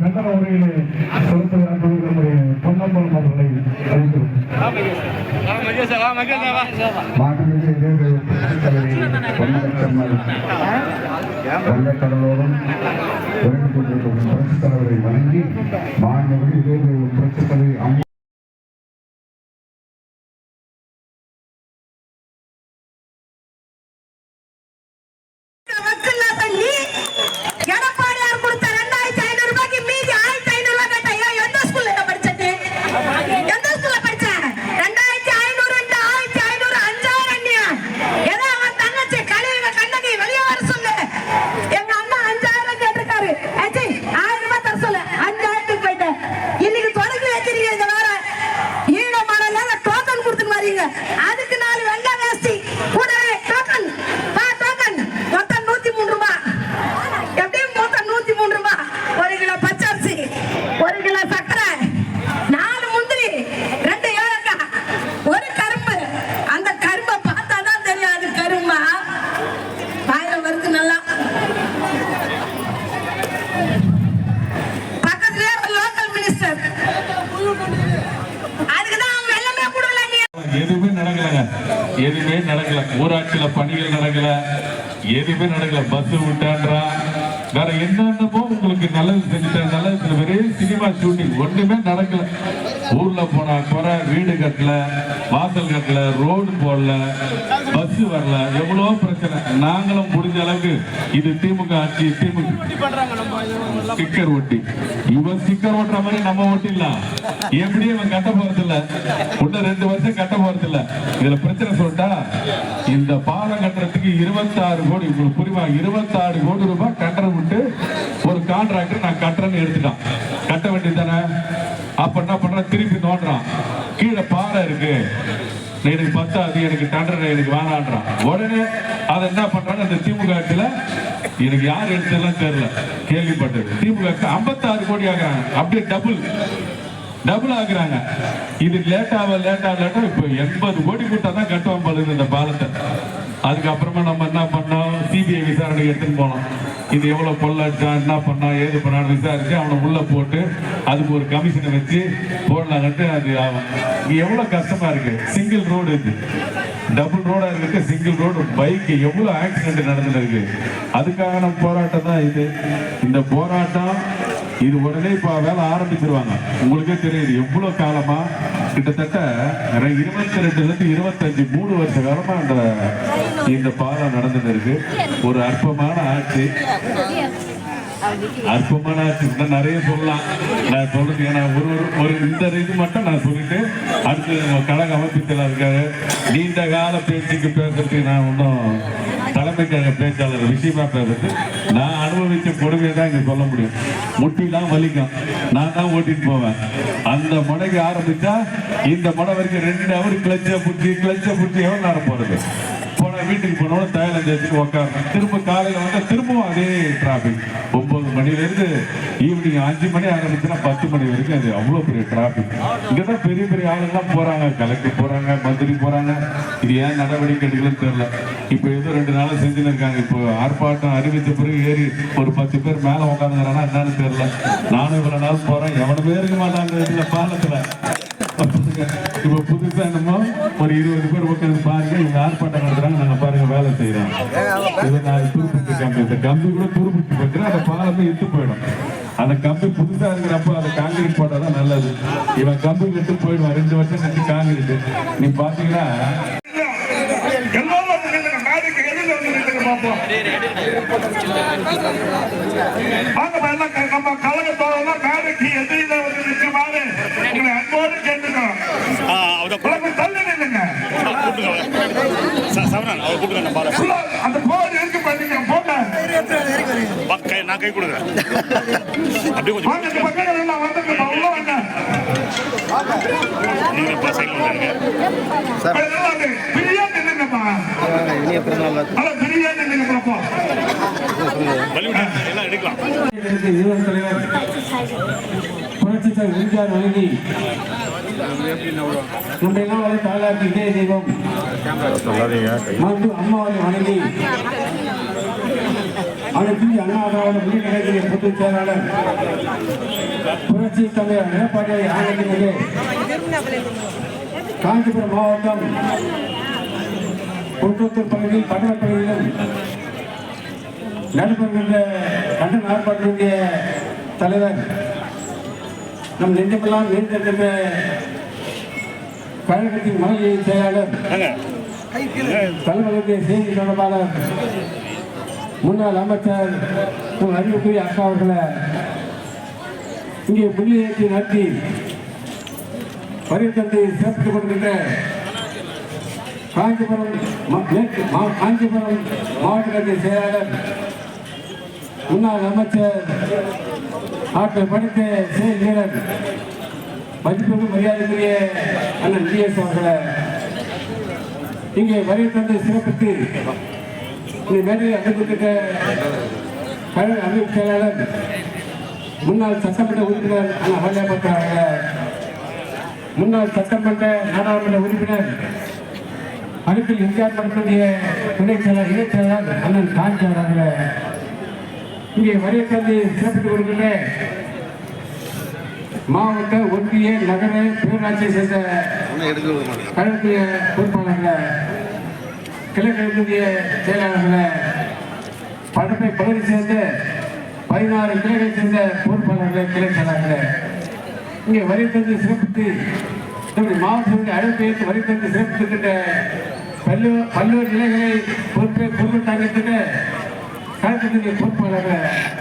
கண்டன அவர்களே சிறப்பு நம்முடைய பொன்னம்பலம் அவர்களை அழைக்கிறோம். மாண்புமிகு தலைவரை வணங்கி மாண்புமிகு இதே புரட்சி எதுவுமே நடக்கல. ஊராட்சியில பணிகள் நடக்கல. எதுவுமே நடக்கல. பஸ் விட்டான்றா. வேற என்னென்னமோ உங்களுக்கு நல்லது செஞ்சுட்டேன் நல்லது செஞ்ச வெறும் சினிமா ஷூட்டிங் ஒன்றுமே நடக்கல. ஊர்ல போனா குறை வீடு கட்டல வாசல் கட்டல ரோடு போடல பஸ் வரல. எவ்வளவோ பிரச்சனை. நாங்களும் முடிஞ்ச அளவுக்கு இது திமுக ஆட்சி திமுக ஸ்டிக்கர் ஒட்டி. இவன் ஸ்டிக்கர் ஓட்டுற மாதிரி நம்ம ஒட்டிடலாம் எப்படியும் இவன் கட்ட போறது இல்ல இன்னும் ரெண்டு வருஷம் கட்ட போறது இல்ல இதுல பிரச்சனை சொல்லிட்டா இந்த பாலம் கட்டுறதுக்கு இருபத்தாறு கோடி உங்களுக்கு புரியுமா? இருபத்தாறு கோடி ரூபாய் கட்டணம் விட்டு ஒரு கான்ட்ராக்டர் நான் கட்டுறேன்னு எடுத்துட்டான். கட்ட வேண்டியது தானே? அப்ப என்ன பண்றான்? திருப்பி நோண்டுறான். கீழே பாறை இருக்கு. எனக்கு பத்தாது எனக்கு டண்டர் எனக்கு வேணான்றான். உடனே அதை என்ன பண்றான்னு அந்த திமுக எனக்கு யார் எடுத்ததெல்லாம் தெரியல. கேள்விப்பட்டது. திமுக ஐம்பத்தாறு கோடி ஆகிறாங்க அப்படியே டபுள் டபுள் ஆகுறாங்க. இது லேட்டாக லேட்டாக லேட்டாக இப்போ எண்பது கோடி கொடுத்தா தான் கட்டுவோம் பழுது இந்த பாலத்தை. அதுக்கப்புறமா நம்ம என்ன பண்ணோம்? சிபிஐ விசாரணை எடுத்துன்னு போனோம். இது எவ்வளோ கொள்ளடிச்சான் என்ன பண்ணா ஏது பண்ணான்னு விசாரிச்சு அவனை உள்ளே போட்டு அதுக்கு ஒரு கமிஷனை வச்சு போடலாங்கட்டு அது அவன் எவ்வளோ கஷ்டமாக இருக்குது சிங்கிள் ரோடு இது. டபுள் ரோடாக இருக்கு சிங்கிள் ரோடு பைக்கு எவ்வளோ ஆக்சிடென்ட் நடந்துட்டு இருக்கு அதுக்கான போராட்டம் தான் இது. இந்த போராட்டம் இது உடனே இப்போ வேலை ஆரம்பிச்சிருவாங்க. உங்களுக்கே தெரியுது எவ்வளோ காலமா? கிட்டத்தட்ட இருபத்தி ரெண்டுலேருந்து இருபத்தஞ்சி இருபத்தஞ்சு மூணு வருஷ காலமா அந்த இந்த பாலம் நடந்துட்டு இருக்கு. ஒரு அற்பமான ஆட்சி. அற்பமான ஆட்சி. இன்னும் நிறைய சொல்லலாம். நான் சொல்றது ஏன்னா ஒரு ஒரு ஒரு இந்த இது மட்டும் நான் சொல்லிட்டு அடுத்து கழக அமைப்பு இருக்காரு நீண்ட கால பேச்சுக்கு பேசுறதுக்கு நான் ஒன்றும் தலைமை கழக பேச்சாளர் விஷயமா பேசுறது. நான் அனுபவிச்ச கொடுமையை தான் இங்க சொல்ல முடியும். முட்டிலாம் வலிக்கும். நான் தான் ஓட்டிட்டு போவேன். அந்த முனைக்கு ஆரம்பிச்சா இந்த முனை வரைக்கும் ரெண்டு அவர் கிளச்ச புத்தி கிளச்சை புத்தி எவ்வளவு நேரம் போறது? போன வீட்டுக்கு போனோட தைலம் தேய்ச்சிட்டு திரும்ப காலையில வந்தா திரும்பவும் அதே டிராபிக் ஒன்பது மணில ஈவினிங் அஞ்சு மணி ஆரம்பிச்சுன்னா பத்து மணி வரைக்கும் அது அவ்வளோ பெரிய டிராஃபிக் இங்கே தான் பெரிய பெரிய ஆளுங்கெல்லாம் போகிறாங்க கலெக்டர் போகிறாங்க மந்திரி போகிறாங்க இது ஏன் நடவடிக்கை எடுக்கலன்னு தெரில இப்போ ஏதோ ரெண்டு நாளும் செஞ்சுன்னு இருக்காங்க. இப்போ ஆர்ப்பாட்டம் அறிவித்த பிறகு ஏறி ஒரு பத்து பேர் மேலே உட்காந்துக்கிறானா என்னன்னு தெரில நானும் இவ்வளோ நாள் போகிறேன் எவனுமே இருக்க மாட்டாங்க இல்லை பாலத்தில். இப்போ புதுசாக என்னமோ ஒரு இருபது பேர் உட்காந்து பாருங்க இவங்க ஆர்ப்பாட்டம் நடத்துறாங்க நாங்கள் பாருங்க வேலை செய்கிறோம் இது நான் துருப்பிட்டு கம்பி இந்த கம்பி கூட துருப்பிட்டு போட்டு அந்த பாலத்தை இட்டு போயிடும். அந்த கம்பி புதுசாக இருக்கிறப்ப அந்த காங்கிரீட் போட்டாதான் நல்லது. இவன் கம்பி கட்டு போயிடுவான். ரெண்டு வருஷம் கட்டி காங்கிரீட் நீ பார்த்தீங்கன்னா பார்ப்போம். சவரன் அவர் கூப்பிடுங்க பாரு உள்ள அந்த போர் இருக்கு பண்ணீங்க? போங்க கை நான் கை கொடுக்குறேன். அப்படியே கொஞ்சம் வாங்க இந்த பக்கம் எல்லாம் வந்துருங்கப்பா உள்ள வாங்க நீங்க இப்போ சைக்கிள் வந்துருங்க. அது பிரியா நில்லுங்கப்பா நல்லா பிரியா நில்லுங்க பார்ப்போம் வலிவிட்டு? எல்லாம் எடுக்கலாம். யுவன் தலைவர் புரட்சி தலைவர் எம்ஜிஆர் வழங்கி நம்முடைய வரை தாலாட்டு இதய தெய்வம். அம்மாவை வணங்கி அனைத்து அண்ணா திராவிட முன்னேற்ற பொதுச் செயலாளர். புரட்சி தலைவர் எடப்பாடி காஞ்சிபுரம் மாவட்டம் குன்றத்தூர் பகுதியில் பட்டண பகுதியிலும் நடைபெறுகின்ற கண்டன ஆர்ப்பாட்டத்தினுடைய தலைவர் நம் நெஞ்சமெல்லாம் நீண்டிருக்கின்ற கழகத்தின் மகளிர் செயலாளர் தலைவர்களுடைய செய்தி தொடர்பாளர் முன்னாள் அமைச்சர் அறிவுக்குரிய அக்கா அவர்களை இங்கே முன்னிலையேற்றி நடத்தி வரித்தந்தை சிறப்பித்துக் கொண்டிருக்கின்ற காஞ்சிபுரம் மேற்கு காஞ்சிபுரம் மாவட்ட கட்சி செயலாளர் முன்னாள் அமைச்சர் ஆற்றல் படித்த செயல் வீரர் மதிப்புக்கு மரியாதைக்குரிய அண்ணன் டிஎஸ் அவர்களை இங்கே வரி தந்து சிறப்பித்து இந்த மேடையை அனுப்பித்திருக்க கழக அமைப்பு செயலாளர் முன்னாள் சட்டமன்ற உறுப்பினர் அண்ணா ஹல்யாபத் அவர்களை முன்னாள் சட்டமன்ற நாடாளுமன்ற உறுப்பினர் அடுத்து இந்தியா படத்துடைய துணை செயலர் இணைச் செயலாளர் அண்ணன் காஞ்சி அவர்களை இங்கே வரிய கல்வி சிறப்பித்துக் கொடுக்கின்ற மாவட்ட ஒன்றிய நகர பேராட்சியை சேர்ந்த கழகத்திய பொறுப்பாளர்களை கிழக்கிழக்கிய செயலாளர்களை படத்தை பகுதி சேர்ந்த பதினாறு கிளைகளை சேர்ந்த பொறுப்பாளர்களை கிளை செயலாளர்களை. இங்கே வரி தந்து சிறப்பித்து நம்முடைய மாவட்டத்திற்கு அழைப்பு ஏற்று வரி தந்து சிறப்பித்துக்கின்ற பல்வேறு பல்வேறு நிலைகளை பொறுப்பை பொறுப்பு தாங்கிட்டு கழகத்தினுடைய பொறுப்பாளராக